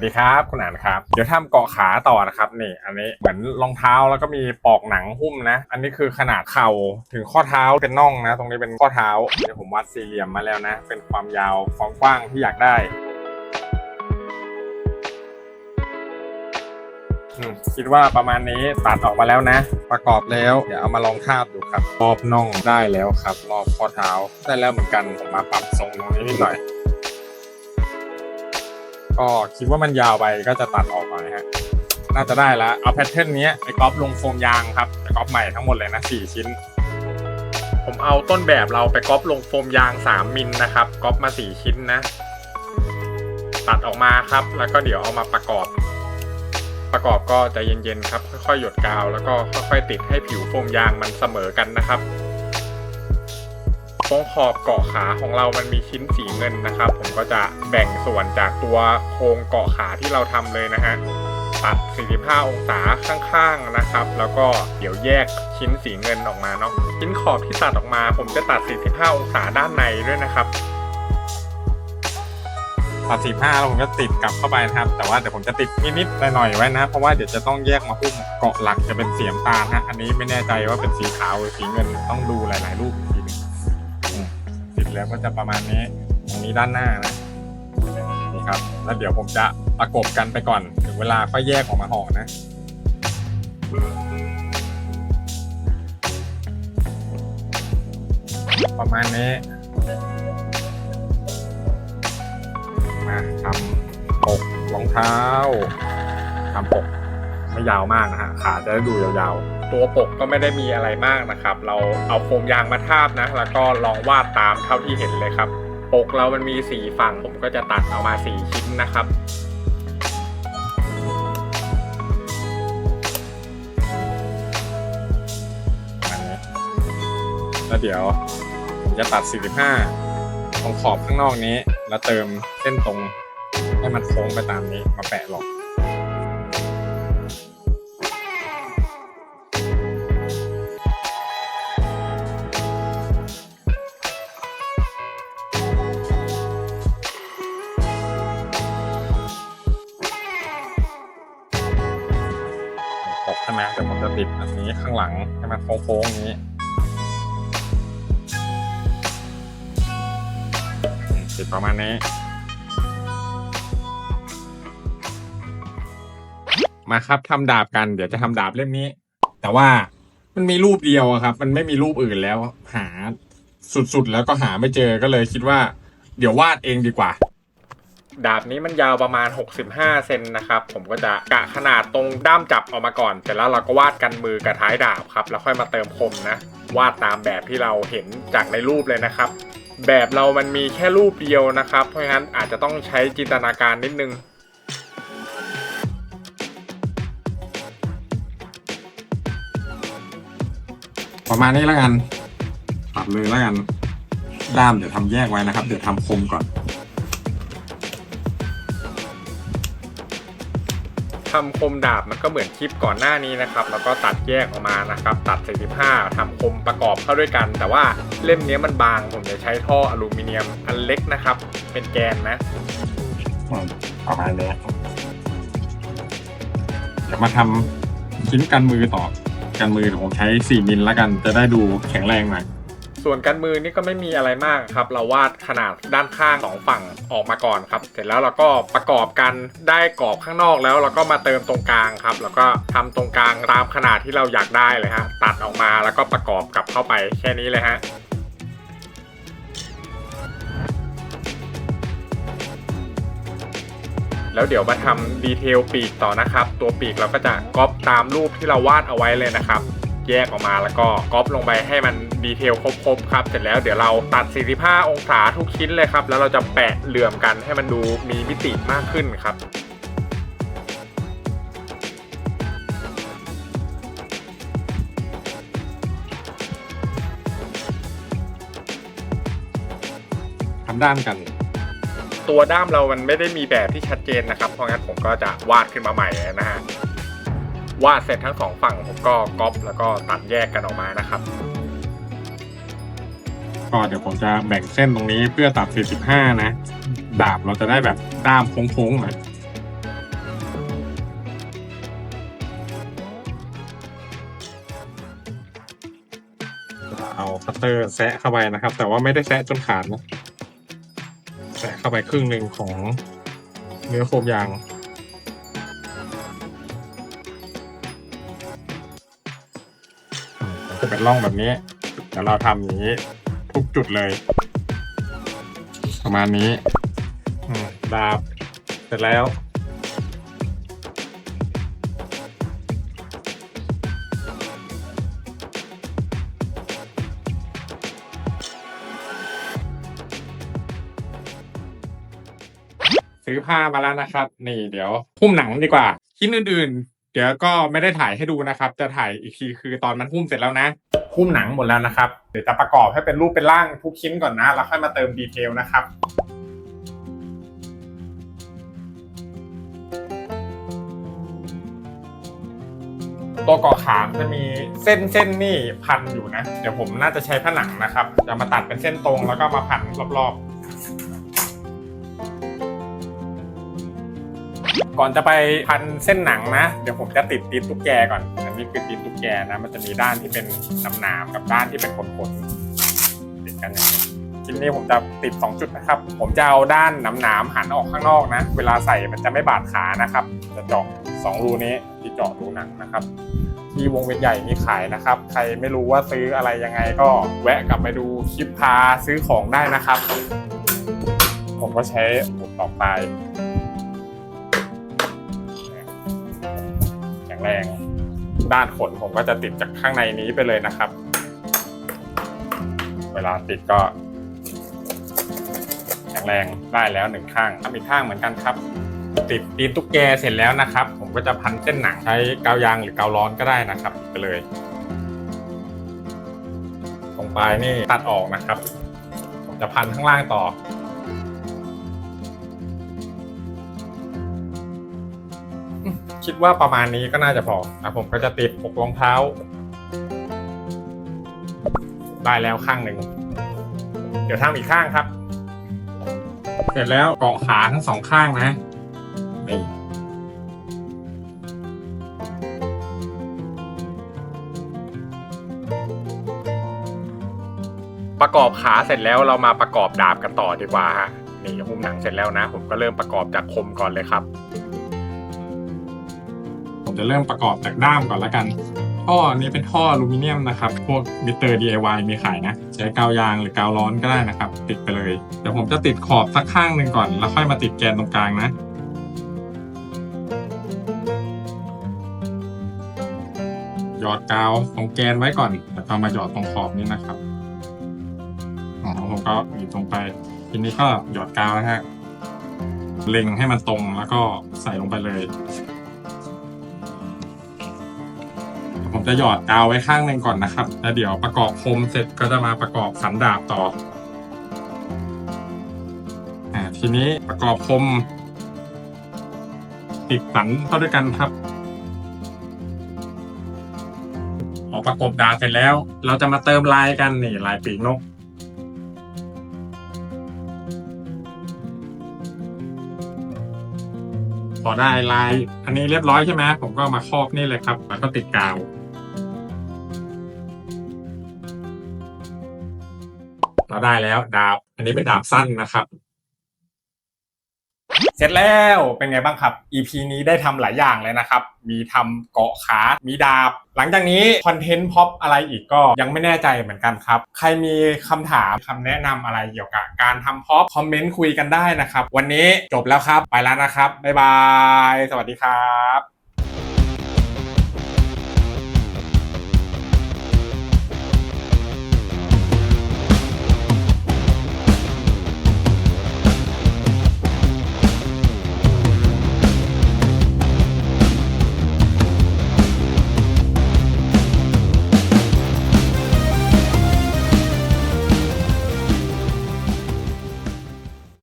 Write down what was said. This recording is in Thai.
สวัสดีครับคุณอ่านครับ เดี๋ยวทำเกาะขาต่อนะครับนี่อันนี้เหมือนรองเท้าแล้วก็มีปอกหนังหุ้มนะ อันนี้คือขนาดเข่าถึงข้อเท้าเป็นน่องนะ ตรงนี้เป็นข้อเท้าเดี๋ยวผมวัดสี่เหลี่ยมมาแล้วนะ เป็นความยาวความกว้างที่อยากได้คิดว่าประมาณนี้ตัดออกมาแล้วนะ ประกอบแล้วเดี๋ยวเอามาลองทาบดูครับรอบน่องได้แล้วครับรอบข้อเท้าได้แล้วเหมือนกันผมมาปรับทรงตรงนี้นิดหน่อย ก็คิดว่ามันยาวไปก็จะตัดออกหน่อยฮะน่าจะได้แล้วเอาแพทเทิร์นนี้ไปก๊อปลงโฟมยางครับไปก๊อปใหม่ทั้งหมดเลยนะ4ชิ้น ผมเอาต้นแบบเราไปก๊อปลงโฟมยาง 3มิลนะครับก๊อปมา 4 ชิ้นนะ ตัดออกมาครับ แล้วก็เดี๋ยวเอามาประกอบ ประกอบก็จะเย็นๆครับ ค่อยๆหยดกาว แล้วก็ค่อยๆติดให้ผิวโฟมยางมันเสมอกันนะครับ ตรงขอบเกาะขาของเรามันมีชิ้นสีเงินนะครับ ผมก็จะแบ่งส่วนจากตัวโครงเกาะขาที่เราทำเลยนะฮะตัด 45 องศาข้างๆนะครับ แล้วก็เดี๋ยวแยกชิ้นสีเงินออกมาเนาะชิ้นขอบที่ตัดออกมา ผมจะตัด 45 องศาด้านในด้วยนะครับตัด 45 แล้วผมก็ติดกลับเข้าไปนะครับ แต่ว่าเดี๋ยวผมจะติดนิดๆหน่อยๆไว้นะเพราะว่าเดี๋ยวจะต้องแยกมาหุ้มเกาะหลักจะเป็นสีน้ำตาลฮะอันนี้ไม่แน่ใจว่าเป็นสีขาวหรือสีเงินต้องดูหลายๆรูปอีกที หนึงติดแล้วก็จะประมาณนี้ตรงนี้ด้านหน้านะนี่ครับ แล้วเดี๋ยวผมจะประกบกันไปก่อน ถึงเวลาค่อยแยกออกมาห่อนะประมาณนี้มาทำปกรองเท้าทำปกไม่ยาวมากนะฮะขาจะได้ดูยาวๆ ตัวปกก็ไม่ได้มีอะไรมากนะครับ เราเอาโฟมยางมาทาบนะ แล้วก็ลองวาดตามเท่าที่เห็นเลยครับ ปกเรามันมีสีฝั่ง ผมก็จะตัดเอามาสีชิ้นนะครับประมาณนี้แล้วเดี๋ยวผมจะตัด 45 ตรงขอบข้างนอกนี้ แล้วเติมเส้นตรงให้มันโค้งไปตามนี้มาแปะหลอก กใช่ไหมเดี๋ยวผมจะติดอันนี้ข้างหลังให้มันโค้งๆนี้ติดประมาณนี้ มาครับทำดาบกัน เดี๋ยวจะทำดาบเล่มนี้ แต่ว่ามันมีรูปเดียวครับ มันไม่มีรูปอื่นแล้ว หาสุดๆแล้วก็หาไม่เจอก็เลยคิดว่า เดี๋ยววาดเองดีกว่า ดาบนี้มันยาวประมาณ 65 เซนนะครับ ผมก็จะกะขนาดตรงด้ามจับออกมาก่อน เสร็จแล้วเราก็วาดกันมือกับท้ายดาบครับ แล้วค่อยมาเติมคมนะ วาดตามแบบที่เราเห็นจากในรูปเลยนะครับ แบบเรามันมีแค่รูปเดียวนะครับ เพราะงั้นอาจจะต้องใช้จินตนาการนิดนึงประมาณนี้แล้วกัน ตัดเลยแล้วกัน ด้ามเดี๋ยวทำแยกไว้นะครับ เดี๋ยวทำคมก่อน ทำคมดาบมันก็เหมือนคลิปก่อนหน้านี้นะครับ แล้วก็ตัดแยกออกมานะครับ ตัด 45ทำคมประกอบเข้าด้วยกัน แต่ว่าเล่มนี้มันบาง ผมจะใช้ท่ออลูมิเนียมอันเล็กนะครับ เป็นแกนนะประมาณนี้เดี๋ยวมาทำชิ้นกันมือต่อ กันมือเดี๋ยวผมใช้ 4 มิลแล้วกัน จะได้ดูแข็งแรงหน่อย ส่วนกันมือนี่ก็ไม่มีอะไรมากครับ เราวาดขนาดด้านข้างสองฝั่งออกมาก่อนครับ เสร็จแล้วเราก็ประกอบกันได้กรอบข้างนอกแล้วเราก็มาเติมตรงกลางครับ แล้วก็ทำตรงกลางตามขนาดที่เราอยากได้เลยฮะตัดออกมาแล้วก็ประกอบกลับเข้าไปแค่นี้เลยฮะแล้วเดี๋ยวมาทำดีเทลปีกต่อนะครับ ตัวปีกเราก็จะก๊อปตามรูปที่เราวาดเอาไว้เลยนะครับ แยกออกมาแล้วก็ก๊อปลงไปให้มัน ดีเทลครบๆครับ เสร็จแล้วเดี๋ยวเราตัด 45 องศาทุกชิ้นเลยครับ แล้วเราจะแปะเหลื่อมกันให้มันดูมีมิติมากขึ้นครับทำด้ามกัน ตัวด้ามเรามันไม่ได้มีแบบที่ชัดเจนนะครับ เพราะงั้นผมก็จะวาดขึ้นมาใหม่นะฮะวาดเสร็จทั้งสองฝั่งผมก็ก๊อปแล้วก็ตัดแยกกันออกมานะครับ ก็เดี๋ยวผมจะแบ่งเส้นตรงนี้เพื่อตัด 45 นะ ดาบเราจะได้แบบด้ามโค้งๆหน่อยเอาคัตเตอร์แซะเข้าไปนะครับ แต่ว่าไม่ได้แซะจนขาดนะแซะเข้าไปครึ่งหนึ่งของเนื้อโคมยางจะเป็นร่องแบบนี้ เดี๋ยวเราทำอย่างนี้ ทุกจุดเลย ประมาณนี้อืมดาบ เสร็จแล้ว ซื้อผ้ามาแล้วนะครับ นี่เดี๋ยวหุ้มหนังดีกว่าชิ้นอื่นๆ เดี๋ยวก็ไม่ได้ถ่ายให้ดูนะครับ จะถ่ายอีกทีคือตอนมันหุ้มเสร็จแล้วนะ หุ้มหนังหมดแล้วนะครับเดี๋ยวจะประกอบให้เป็นรูปเป็นร่างทุกชิ้นก่อนนะ แล้วค่อยมาเติมดีเทลนะครับตัวเกาะขามจะมีเส้นเส้นนี่พันอยู่นะ เดี๋ยวผมน่าจะใช้ผนังนะครับจะมาตัดเป็นเส้นตรงแล้วก็มาพันรอบๆ ก่อนจะไปพันเส้นหนังนะ เดี๋ยวผมจะติดตีนตุ๊กแกก่อน นนี้คือตีนตุ๊กแกนะ มันจะมีด้านที่เป็นน้ำๆกับด้านที่เป็นขนๆติดกันอย่างนี้ชิ้นนี้ผมจะติด 2 จุดนะครับ ผมจะเอาด้านหนามๆหันออกข้างนอกนะ เวลาใส่มันจะไม่บาดขานะครับ จะเจาะ2รูนี้ที่เจาะรูหนังนะครับ ที่วงเวียนใหญ่มีขายนะครับ ใครไม่รู้ว่าซื้ออะไรยังไงก็แวะกลับไปดูคลิปพาซื้อของได้นะครับ ผมก็ใช้หมุดต่อไปแข็งแรง ด้านขนผมก็จะติดจากข้างในนี้ไปเลยนะครับ เวลาติดก็แข็งแรงได้แล้วหนึ่งข้างทำอีกข้างเหมือนกันครับ ติดตีนตุ๊กแกเสร็จแล้วนะครับ ผมก็จะพันเส้นหนังใช้กาวยางหรือกาวร้อนก็ได้นะครับไปเลย ตรงปลายนี่ตัดออกนะครับ ผมจะพันข้างล่างต่อ คิดว่าประมาณนี้ก็น่าจะพอนะผมก็จะติดปกรองเท้า ได้แล้วข้างหนึ่ง เดี๋ยวทำอีกข้างครับ เสร็จแล้วเกาะขาทั้งสองข้างนะนี่ประกอบขาเสร็จแล้วเรามาประกอบดาบกันต่อดีกว่าฮะนี่หุ้มหนังเสร็จแล้วนะ ผมก็เริ่มประกอบจากคมก่อนเลยครับ ผมจะเริ่มประกอบจากด้ามก่อนล้วกัน ท่อนี้เป็นท่ออลูมิเนียมนะครับ พวกมิเตอร์ DIY มีขายนะ ใช้กาวยางหรือกาวร้อนก็ได้นะครับ ติดไปเลย เดี๋ยวผมจะติดขอบสักข้างหนึ่งก่อน แล้วค่อยมาติดแกนตรงกลางนะหยอดกาวตรงแกนไว้ก่อนแล้วก็มาหยอดตรงขอบนี้นะครับอ๋อผมก็หยิบตรงไป ทีนี้ก็หยอดกาวนะฮะเล็งให้มันตรงแล้วก็ใส่ลงไปเลย ผมจะหยอดกาวไว้ข้างหนึ่งก่อนนะครับ แล้วเดี๋ยวประกอบคมเสร็จก็จะมาประกอบสันดาบต่ออ่าทีนี้ประกอบคมติดสันเข้าด้วยกันครับพอประกบดาบเสร็จแล้ว เราจะมาเติมลายกันนี่ลายปีกนกพอได้ลาย อันนี้เรียบร้อยใช่ไหมผมก็มาครอบนี่เลยครับ แล้วก็ติดกาว เราได้แล้วดาบ อันนี้เป็นดาบสั้นนะครับ เสร็จแล้วเป็นไงบ้างครับ EP นี้ได้ทำหลายอย่างเลยนะครับ มีทำเกาะขา มีดาบ หลังจากนี้คอนเทนต์พ็อปอะไรอีกก็ยังไม่แน่ใจเหมือนกันครับ ใครมีคำถามคำแนะนำอะไรเกี่ยวกับการทำพ็อปคอมเมนต์คุยกันได้นะครับ วันนี้จบแล้วครับ ไปแล้วนะครับ บ๊ายบาย สวัสดีครับ